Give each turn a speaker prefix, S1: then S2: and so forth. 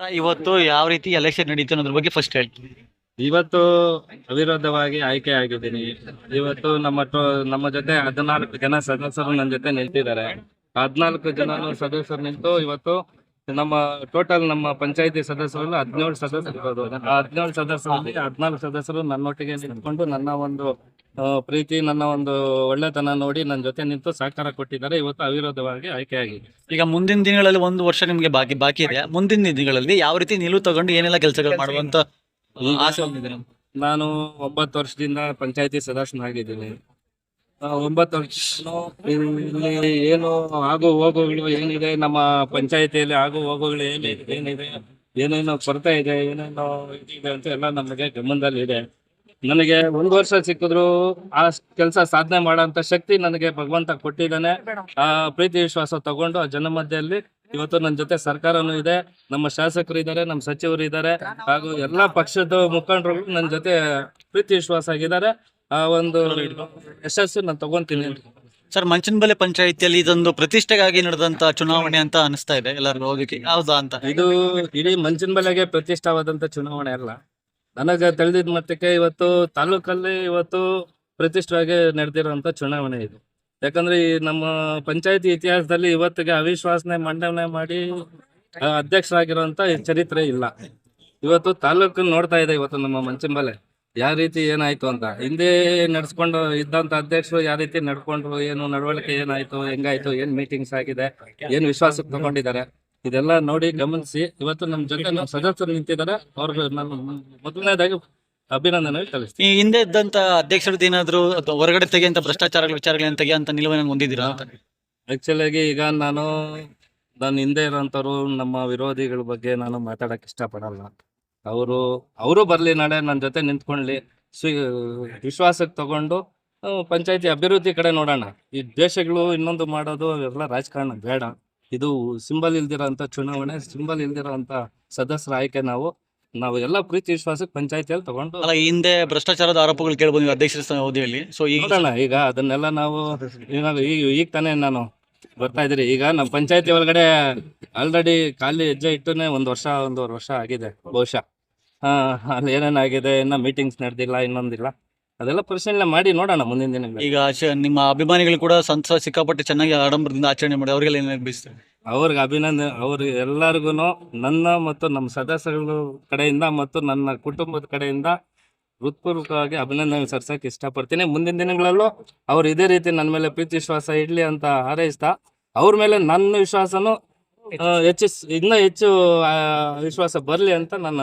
S1: ಇವತ್ತು ಯಾವ ರೀತಿ ಎಲೆಕ್ಷನ್ ನಡೀತು ಅನ್ನೋದ್ರ ಬಗ್ಗೆ ಫಸ್ಟ್ ಹೇಳ್ತೀನಿ.
S2: ಇವತ್ತು ಅವಿರೋಧವಾಗಿ ಆಯ್ಕೆ ಆಗಿದ್ದೀನಿ. ಇವತ್ತು ನಮ್ಮ ನಮ್ಮ ಜೊತೆ ಹದಿನಾಲ್ಕು ಜನ ಸದಸ್ಯರು ನನ್ನ ಜೊತೆ ನಿಂತಿದ್ದಾರೆ. ಹದಿನಾಲ್ಕು ಜನ ಸದಸ್ಯರು ನಿಂತು ಇವತ್ತು ನಮ್ಮ ಟೋಟಲ್ ನಮ್ಮ ಪಂಚಾಯತಿ ಸದಸ್ಯರು ಹದಿನೇಳು ಸದಸ್ಯರು ಇರೋದು. ಹದಿನೇಳು ಸದಸ್ಯರಲ್ಲಿ ಹದಿನಾಲ್ಕು ಸದಸ್ಯರು ನನ್ನೊಟ್ಟಿಗೆ ನಿಂತ್ಕೊಂಡು ನನ್ನ ಒಂದು ಪ್ರೀತಿ ನನ್ನ ಒಂದು ಒಳ್ಳೆತನ ನೋಡಿ ನನ್ನ ಜೊತೆ ನಿಂತು ಸಹಕಾರ ಕೊಟ್ಟಿದ್ದಾರೆ. ಇವತ್ತು ಅವಿರೋಧವಾಗಿ ಆಯ್ಕೆಯಾಗಿದೆ
S1: ಈಗ ಮುಂದಿನ ದಿನಗಳಲ್ಲಿ ಒಂದು ವರ್ಷ ನಿಮ್ಗೆ ಬಾಕಿ ಬಾಕಿ ಇದೆ. ಮುಂದಿನ ದಿನಗಳಲ್ಲಿ ಯಾವ ರೀತಿ ನಿಲುವು ತಗೊಂಡು ಏನೆಲ್ಲ ಕೆಲಸಗಳು ಮಾಡುವಂತ ಆಸೆ ಹೊಂದಿದ್ದೀರಾ
S2: ನಾನು ಒಂಬತ್ತು ವರ್ಷದಿಂದ ಪಂಚಾಯತಿ ಸದಸ್ಯನಾಗಿದ್ದೀನಿ. ಒಂಬತ್ತು ವರ್ಷ ಇಲ್ಲಿ ಏನು ಆಗು ಹೋಗುಗಳು ಏನಿದೆ? ನಮ್ಮ ಪಂಚಾಯತಿಯಲ್ಲಿ ಆಗು ಹೋಗುಗಳು ಏನಿದೆ? ಏನಿದೆ? ಏನೇನೋ ಕೊರತೆ ಇದೆ? ಏನೇನೋ ಇದೆ ಅಂತ ಎಲ್ಲ ನಮಗೆ ಗಮನದಲ್ಲಿ ಇದೆ ನನಗೆ ಒಂದು ವರ್ಷ ಸಿಕ್ಕಿದ್ರು ಆ ಕೆಲಸ ಸಾಧನೆ ಮಾಡುವಂತ ಶಕ್ತಿ ನನಗೆ ಭಗವಂತ ಕೊಟ್ಟಿದ್ದಾನೆ. ಆ ಪ್ರೀತಿ ವಿಶ್ವಾಸ ತಗೊಂಡು ಆ ಜನ ಇವತ್ತು ನನ್ನ ಜೊತೆ ಸರ್ಕಾರನೂ ಇದೆ ನಮ್ಮ ಶಾಸಕರು ಇದ್ದಾರೆ ನಮ್ಮ ಸಚಿವರು ಇದ್ದಾರೆ ಹಾಗೂ ಎಲ್ಲಾ ಪಕ್ಷದ ಮುಖಂಡರು ನನ್ನ ಜೊತೆ ಪ್ರೀತಿ ವಿಶ್ವಾಸ ಆಗಿದ್ದಾರೆ. ಆ ಒಂದು ಯಶಸ್ಸು ನಾನು ತಗೊಂತೀನಿ
S1: ಸರ್ ಮಂಚನಬಲೆ ಪಂಚಾಯಿತಿಯಲ್ಲಿ ಇದೊಂದು ಪ್ರತಿಷ್ಠೆಗಾಗಿ ನಡೆದಂತ ಚುನಾವಣೆ ಅಂತ ಅನಿಸ್ತಾ ಇದೆ ಎಲ್ಲರಿಗೂ ಹೋಗಿ ಹೌದಾ ಅಂತ?
S2: ಇದು ಇಡೀ ಮಂಚನಬಲೆಗೆ ಪ್ರತಿಷ್ಠಾವಾದಂತ ಚುನಾವಣೆ ಅಲ್ಲ. ನನಗೆ ತಿಳಿದಿದ ಮಟ್ಟಕ್ಕೆ ಇವತ್ತು ತಾಲೂಕಲ್ಲಿ ಇವತ್ತು ಪ್ರತಿಷ್ಠವಾಗಿ ನಡೆದಿರುವಂತ ಚುನಾವಣೆ ಇದು. ಯಾಕಂದ್ರೆ ಈ ನಮ್ಮ ಪಂಚಾಯತಿ ಇತಿಹಾಸದಲ್ಲಿ ಇವತ್ತಿಗೆ ಅವಿಶ್ವಾಸನೆ ಮಂಡನೆ ಮಾಡಿ ಅಧ್ಯಕ್ಷರಾಗಿರುವಂತ ಚರಿತ್ರೆ ಇಲ್ಲ. ಇವತ್ತು ತಾಲೂಕು ನೋಡ್ತಾ ಇದೆ ಇವತ್ತು ನಮ್ಮ ಮಂಚಂಬಲೆ. ಯಾವ ರೀತಿ ಏನಾಯ್ತು ಅಂತ. ಹಿಂದೆ ನಡ್ಸ್ಕೊಂಡು ಇದ್ದಂತ ಅಧ್ಯಕ್ಷರು ಯಾವ ರೀತಿ ನಡ್ಕೊಂಡ್ರು, ಏನು ನಡವಳಿಕೆ ಏನಾಯ್ತು, ಹೆಂಗಾಯ್ತು, ಏನ್ ಮೀಟಿಂಗ್ಸ್ ಆಗಿದೆ, ಏನ್ ವಿಶ್ವಾಸಕ್ಕೆ ತಗೊಂಡಿದ್ದಾರೆ. ಇದೆಲ್ಲ ನೋಡಿ ಗಮನಿಸಿ. ಇವತ್ತು ನಮ್ಮ ಜೊತೆ ನಮ್ಮ ಸದಸ್ಯರು ನಿಂತಿದ್ದಾರೆ. ಅವ್ರಿಗೆ ನಾನು ಮೊದಲನೇದಾಗಿ ಅಭಿನಂದನೆ ಕಳಿಸ್ತೀನಿ
S1: ಈ ಹಿಂದೆ ಇದ್ದಂತ ಅಧ್ಯಕ್ಷರದ್ದು ಏನಾದ್ರು ಅಥವಾ ಹೊರಗಡೆ ತೆಗೆಯಂತ ಭ್ರಷ್ಟಾಚಾರಗಳ ವಿಚಾರಗಳನ್ನ ತೆಗೆಯಂತ ನಿಲುವನ್ನು ಹೊಂದಿದ್ದೀರಾ? ಅಂತ
S2: ಆಕ್ಚುಲಿ ಆಗಿ ಈಗ ನಾನು ನಾನು ಹಿಂದೆ ಇರೋಂಥವ್ರು ನಮ್ಮ ವಿರೋಧಿಗಳ ಬಗ್ಗೆ ನಾನು ಮಾತಾಡಕ್ ಇಷ್ಟಪಡಲ್ಲ. ಅವರು ಅವರು ಬರ್ಲಿ ನಾಳೆ ನನ್ನ ಜೊತೆ ನಿಂತ್ಕೊಳ್ಳಿ. ಸ್ವೀ ವಿಶ್ವಾಸಕ್ಕೆ ತಗೊಂಡು ಪಂಚಾಯತಿ ಅಭಿವೃದ್ಧಿ ಕಡೆ ನೋಡೋಣ. ಈ ದೇಶಗಳು ಇನ್ನೊಂದು ಮಾಡೋದು ಎಲ್ಲ ರಾಜಕಾರಣ ಬೇಡ. ಇದು ಸಿಂಬಲ್ ಇಲ್ದಿರೋ ಚುನಾವಣೆ ಸಿಂಬಲ್ ಇಲ್ದಿರೋಂಥ ಸದಸ್ಯರ ಆಯ್ಕೆ ನಾವು ನಾವು ಎಲ್ಲ ಪ್ರೀತಿ ವಿಶ್ವಾಸಕ್ಕೆ ಪಂಚಾಯತಿಯಲ್ಲಿ ತಗೊಂಡು
S1: ಅಲ್ಲ ಹಿಂದೆ ಭ್ರಷ್ಟಾಚಾರದ ಆರೋಪಗಳು ಕೇಳ್ಬೋದು ನೀವು ಅಧ್ಯಕ್ಷರ ಸ್ಥಾನ ಅವಧಿಯಲ್ಲಿ ಸೊ ಈಗ
S2: ನೋಡೋಣ ಈಗ ಅದನ್ನೆಲ್ಲ ನಾವು ಈಗ ಈಗ ಈಗ ತಾನೇ ನಾನು ಬರ್ತಾ ಇದ್ರಿ ಈಗ ನಮ್ಮ ಪಂಚಾಯತಿ ಒಳಗಡೆ ಆಲ್ರೆಡಿ ಖಾಲಿ ಹೆಜ್ಜೆ ಇಟ್ಟುನೆ ಒಂದು ವರ್ಷ ಒಂದೂವರೆ ವರ್ಷ ಆಗಿದೆ ಬಹುಶಃ. ಹಾ ಅಲ್ಲಿ ಏನೇನಾಗಿದೆ ಇನ್ನ ಮೀಟಿಂಗ್ಸ್ ನಡೆದಿಲ್ಲ ಇನ್ನೊಂದಿಲ್ಲ. ಅದೆಲ್ಲ ಪರಿಶೀಲನೆ ಮಾಡಿ ನೋಡೋಣ ಮುಂದಿನ ದಿನ
S1: ಈಗ ನಿಮ್ಮ ಅಭಿಮಾನಿಗಳು ಕೂಡ ಸಂತಸ ಸಿಕ್ಕಾಪಟ್ಟೆ ಚೆನ್ನಾಗಿ ಆಡಂಬರದಿಂದ ಆಚರಣೆ ಮಾಡಿ ಅವ್ರಿಗೆಲ್ಲ ಏನೇನು ಬಯಸ್ತಾರೆ
S2: ಅವ್ರಿಗೆ ಅಭಿನಂದನೆ. ಅವ್ರಿಗೆ ಎಲ್ಲರಿಗೂ ನನ್ನ ಮತ್ತು ನಮ್ಮ ಸದಸ್ಯಗಳ ಕಡೆಯಿಂದ ಮತ್ತು ನನ್ನ ಕುಟುಂಬದ ಕಡೆಯಿಂದ ಹೃತ್ಪೂರ್ವಕವಾಗಿ ಅಭಿನಂದನೆ ಸರ್ಸಕ್ಕೆ ಇಷ್ಟಪಡ್ತೀನಿ. ಮುಂದಿನ ದಿನಗಳಲ್ಲೂ ಅವ್ರು ಇದೇ ರೀತಿ ನನ್ನ ಮೇಲೆ ಪ್ರೀತಿ ವಿಶ್ವಾಸ ಇಡ್ಲಿ ಅಂತ ಹಾರೈಸ್ತಾ ಅವ್ರ ಮೇಲೆ ನನ್ನ ವಿಶ್ವಾಸನು ಹೆಚ್ಚಿಸ್ ಇನ್ನೂ ಹೆಚ್ಚು ಆ, ವಿಶ್ವಾಸ ಬರಲಿ ಅಂತ ನನ್ನ